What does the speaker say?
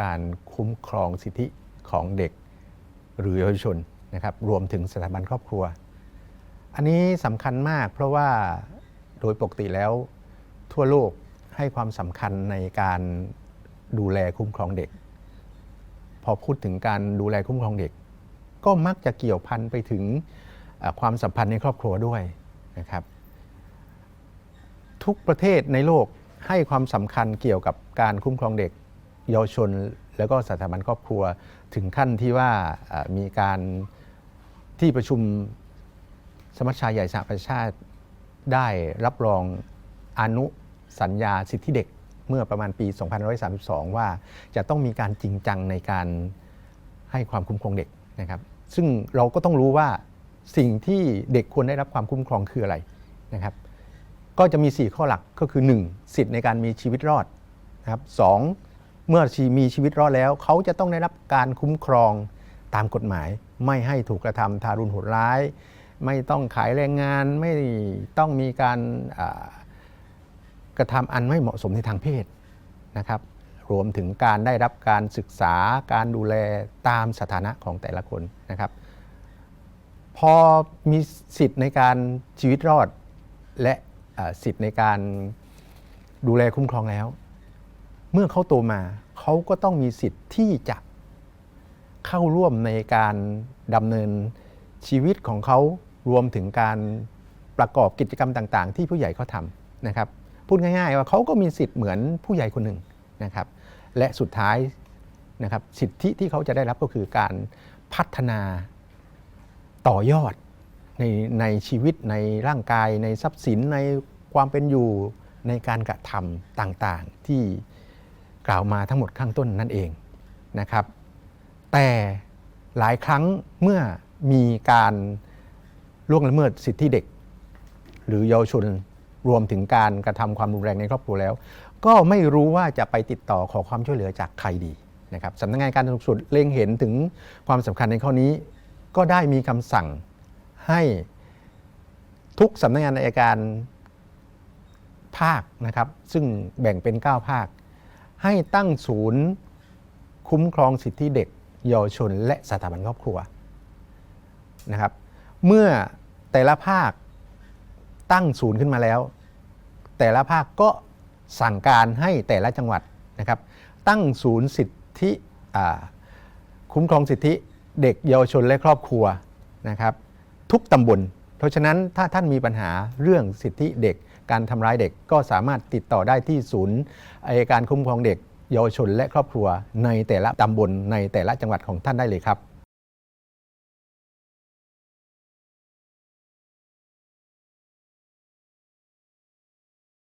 การคุ้มครองสิทธิของเด็กหรือเยาวชนนะครับรวมถึงสถาบันครอบครัว อันนี้สำคัญมากเพราะว่าโดยปกติแล้วทั่วโลกให้ความสำคัญในการดูแลคุ้มครองเด็ก พอพูดถึงการดูแลคุ้มครองเด็ก ก็มักจะเกี่ยวพันไปถึงความสัมพันธ์ในครอบครัวด้วยนะครับ ทุกประเทศในโลกให้ความสำคัญเกี่ยวกับการคุ้มครองเด็ก เยาวชน แล้วก็สถาบันครอบครัวถึงขั้นที่ว่ามีการที่ประชุมสมัชชาใหญ่สหประชาชาติได้รับรองอนุสัญญาสิทธิเด็กเมื่อประมาณปี 2532 ว่าจะต้องมีการจริงจังในการให้ความคุ้มครองเด็กนะครับ ซึ่งเราก็ต้องรู้ว่าสิ่งที่เด็กควรได้รับความคุ้มครองคืออะไรนะครับ ก็จะมี 4 ข้อหลักก็คือ 1. สิทธิ์ในการมีชีวิตรอดนะครับสอง เมื่อมีชีวิตรอดแล้ว เขาจะต้องได้รับการคุ้มครองตามกฎหมาย ไม่ให้ถูกกระทำทารุณโหดร้าย ไม่ต้องขายแรงงานไม่ต้องมีการกระทำอันไม่เหมาะสมในทางเพศนะครับ รวมถึงการได้รับการศึกษาการดูแลตามสถานะของแต่ละคนนะครับ พอมีสิทธิ์ในการชีวิตรอดและสิทธิ์ในการดูแลคุ้มครองแล้ว เมื่อเขาโตมาเขาก็ต้องมีสิทธิ์ที่จะเข้าร่วมในการดำเนินชีวิตของเขารวมถึงการประกอบกิจกรรมต่าง ๆ ที่ผู้ใหญ่เขาทำนะครับ พูดง่ายๆว่าเขาก็มีสิทธิ์เหมือนผู้ใหญ่คนหนึ่งนะครับ และสุดท้ายนะครับสิทธิที่เขาจะได้รับก็คือการพัฒนาต่อยอดในในชีวิตในร่างกาย ในทรัพย์สินในความเป็นอยู่ในการกระทำต่างๆ ที่ กล่าวมาทั้งหมดข้างต้นนั่นเองนะครับ แต่หลายครั้งเมื่อมีการล่วงละเมิดสิทธิเด็ก หรือเยาวชนรวมถึงการกระทำความรุนแรงในครอบครัวแล้ว ก็ไม่รู้ว่าจะไปติดต่อขอความช่วยเหลือจากใครดีนะครับสำนักงานการสูงสุดเล็งเห็นถึงความสำคัญในข้อนี้ ก็ได้มีคำสั่งให้ทุกสำนักงานอัยการภาคนะครับ ซึ่งแบ่งเป็น 9 ภาค ให้ตั้งศูนย์คุ้มครองสิทธิเด็กเยาวชนและสถาบันครอบครัวนะครับเมื่อแต่ละภาคตั้งศูนย์ขึ้นมาแล้ว แต่ละภาคก็สั่งการให้แต่ละจังหวัดนะครับ ตั้งศูนย์สิทธิคุ้มครองสิทธิเด็กเยาวชนและครอบครัวนะครับ ทุกตำบล เพราะฉะนั้นถ้าท่านมีปัญหาเรื่องสิทธิเด็ก การทำร้ายเด็กก็สามารถติดต่อได้ที่ศูนย์อัยการคุ้มครองเด็ก เยาวชนและครอบครัวในแต่ละตำบลในแต่ละจังหวัดของท่านได้เลยครับ